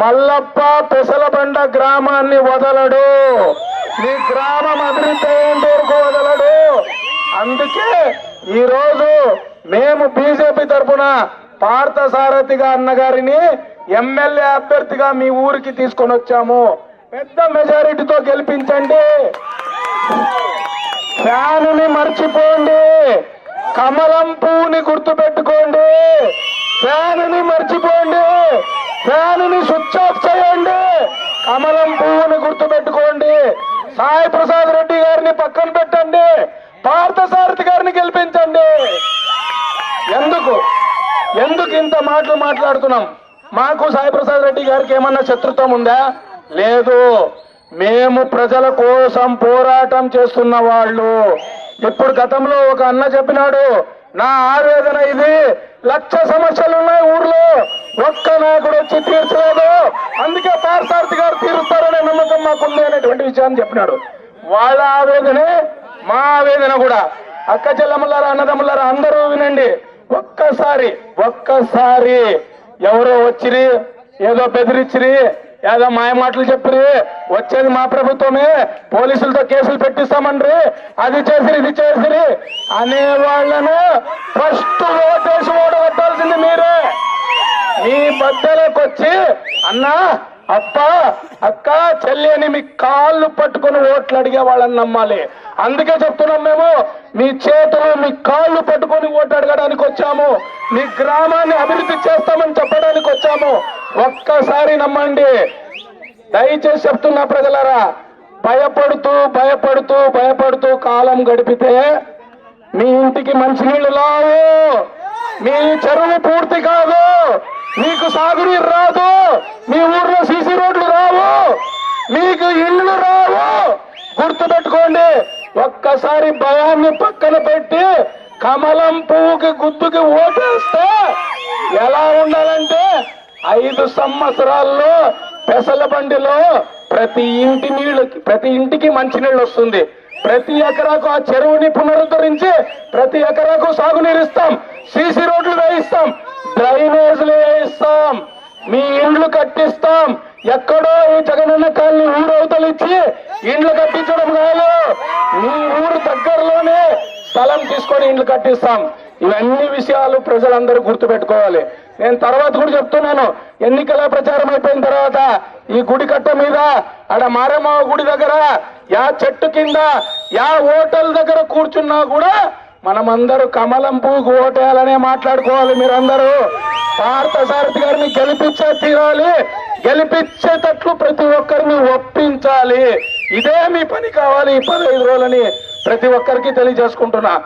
మల్లప్ప పెసలబండ గ్రామాన్ని వదలడు. మీ గ్రామం అభివృద్ధి వదలడు. అందుకే ఈ రోజు మేము బీజేపీ తరఫున పార్థసారథిగా అన్నగారిని ఎమ్మెల్యే అభ్యర్థిగా మీ ఊరికి తీసుకొని వచ్చాము. పెద్ద మెజారిటీతో గెలిపించండి. ఫ్యానుని మర్చిపోండి. కమలం పువ్వుని గుర్తు పెట్టుకోండి ఫ్యానుని మర్చిపోండి. దానిని స్విచ్ ఆఫ్ చేయండి. కమలం పువ్వుని గుర్తు పెట్టుకోండి సాయి ప్రసాద్ రెడ్డి గారిని పక్కన పెట్టండి. పార్థసారథి గారిని గెలిపించండి. ఎందుకు? ఎందుకు ఇంత మాటలు మాట్లాడుతున్నాం? మాకు సాయి ప్రసాద్ రెడ్డి గారికి ఏమన్నా శత్రుత్వం ఉందా? లేదు. మేము ప్రజల కోసం పోరాటం చేస్తున్న వాళ్ళు. ఇప్పుడు గతంలో ఒక అన్న చెప్పినాడు నా ఆవేదన ఇది. లక్ష సమస్యలు ఉన్నాయి ఊర్లో. ఒక్క నాయకుడు వచ్చి తీర్చలేదు. అందుకే పార్సార్థి గారు తీరుస్తారనే నమ్మకం మాకుంది అనేటువంటి విషయాన్ని చెప్పినాడు. వాళ్ళ ఆవేదనే మా ఆవేదన కూడా. అక్క చెల్లెమ్మలారా అన్నదమ్ములారా అందరూ వినండి. ఒక్కసారి ఒక్కసారి ఎవరో వచ్చిరి ఏదో బెదిరించిరి ఏదో మాయ మాటలు చెప్పిరి వచ్చేది మా ప్రభుత్వమే పోలీసులతో కేసులు పెట్టిస్తామండ్రి అది చేసిరి ఇది చేసిరి అనే వాళ్ళను ఫస్ట్ ఓటేసి ఓడగొట్టాల్సింది మీరే. ఈ బద్దలకు వచ్చి అన్నా అప్ప అక్క చెల్లి అని మీ కాళ్ళు పట్టుకొని ఓట్లు అడిగే వాళ్ళని నమ్మాలి. అందుకే చెప్తున్నాం మేము మీ చేతులు మీ కాళ్ళు పట్టుకొని ఓటు అడగడానికి వచ్చాము. మీ గ్రామాన్ని అభివృద్ధి చేస్తామని చెప్పడానికి వచ్చాము. ఒక్కసారి నమ్మండి. దయచేసి చెప్తున్నా ప్రజలారా భయపడుతూ భయపడుతూ భయపడుతూ కాలం గడిపితే మీ ఇంటికి మంచినీళ్ళు రావు. మీ చెరువు పూర్తి కాదు. సాగునీరు రాదు. మీ ఊర్లో సీసీ రోడ్లు రావు. మీకు ఇళ్ళు రావు. గుర్తుపెట్టుకోండి ఒక్కసారి భయాన్ని పక్కన పెట్టి కమలం పువ్వుకి గుద్దుకి ఓటేస్తే ఎలా ఉండాలంటే ఐదు సంవత్సరాల్లో పెసల బండిలో ప్రతి ఇంటి నీళ్ళు ప్రతి ఇంటికి మంచినీళ్ళు వస్తుంది. ప్రతి ఎకరాకు ఆ చెరువుని పునరుద్ధరించి ప్రతి ఎకరాకు సాగునీరు ఇస్తాం. సీసీ రోడ్లు వేయిస్తాం. డ్రైనేజీలు వేయిస్తాం. మీ ఇండ్లు కట్టిస్తాం. ఎక్కడో ఈ జగనన్న కాలనీ ఊరు ఇచ్చి ఇండ్లు కట్టించడం కాదు. మీ ఊరు దగ్గరలోనే స్థలం తీసుకొని ఇండ్లు కట్టిస్తాం. ఇవన్నీ విషయాలు ప్రజలందరూ గుర్తుపెట్టుకోవాలి. నేను తర్వాత కూడా చెప్తున్నాను. ఎన్నికల ప్రచారం అయిపోయిన తర్వాత ఈ గుడి కట్ట మీద ఆడ మారమ్మ గుడి దగ్గర యా చెట్టు కింద యా హోటల్ దగ్గర కూర్చున్నా కూడా మనమందరూ కమలం పువ్వుకు ఓటేయాలనే మాట్లాడుకోవాలి మీరందరూ. పార్థసారథి గారిని గెలిపించే తీరాలి. గెలిపించేటట్లు ప్రతి ఒక్కరిని ఒప్పించాలి. ఇదే మీ పని కావాలి ఈ పదహైదు రోజులని ప్రతి ఒక్కరికి తెలియజేసుకుంటున్నా.